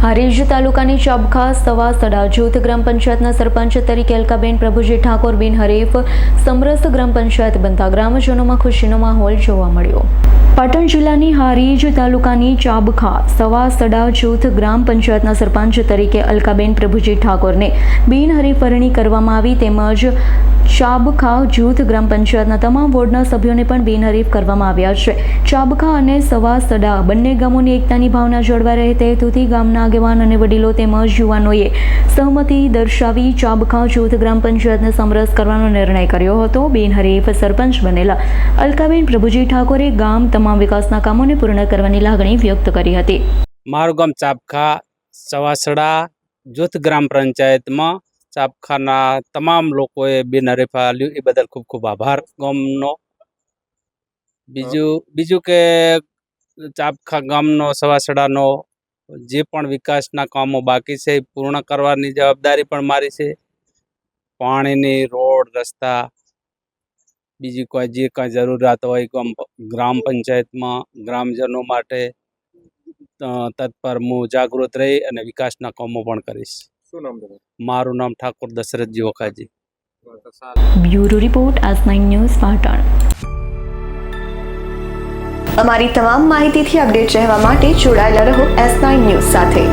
હારીજ તાલુકાની ચાબખા સવા સડા જૂથ ગ્રામ પંચાયતના સરપંચ તરીકે અલકાબેન પ્રભુજી ઠાકોર બિન હરીફ સમરસ ગ્રામ પંચાયત બનતા ગ્રામજનોમાં ખુશીનો માહોલ જોવા મળ્યો. પાટણ જિલ્લાની હારીજ તાલુકાની ચાબખા સવા સડા જૂથ ગ્રામ પંચાયતના સરપંચ તરીકે અલકાબેન પ્રભુજી ઠાકોરને બિનહરીફરણી કરવામાં આવી તેમજ ચાબખા જૂથ ગ્રામ પંચાયતના તમામ વોર્ડના સભ્યોને પણ બિનહરીફ કરવામાં આવ્યા છે. ચાબખા અને સવા સડા બંને ગામોની એકતાની ભાવના જળવાઈ રહે તે હેતુથી ગામના આગેવાન અને વડીલો તેમજ યુવાનોએ સહમતિ દર્શાવી ચાબખા જૂથ ગ્રામ પંચાયતને સમરસ કરવાનો નિર્ણય કર્યો હતો. બિનહરીફ સરપંચ બનેલા અલકાબેન પ્રભુજી ઠાકોરે ગામ તમામ વિકાસના કામોને પૂર્ણ કરવાની લાગણી વ્યક્ત કરી હતી. મારું ગામ ચાબખા સવાસડા જૂથ ગ્રામ પંચાયતમાં ચાપખાના તમામ લોકોએ બિનહરીફા લ્યું એ બદલ ખૂબ ખૂબ આભાર. ગામનો બીજું બીજું કે ચાપખા ગામનો સવાસડાનો જે પણ વિકાસના કામો બાકી છે એ પૂર્ણ કરવાની જવાબદારી પણ મારી છે. પાણીની રોડ રસ્તા બીજી કોઈ જે કાંઈ જરૂરિયાત હોય ગામ ગ્રામ પંચાયતમાં ગ્રામજનો માટે તત્પર હું જાગૃત રહી અને વિકાસના કામો પણ કરીશ. શું નામ તમારું? મારું નામ ઠાકોર દશરથજી વખાજી બ્યુરો રિપોર્ટ આજ નાઇન ન્યૂઝ પાટણ. અમારી તમામ માહિતીથી અપડેટ રહેવા માટે જોડાયેલા રહો એસ નાઇન ન્યૂઝ સાથે.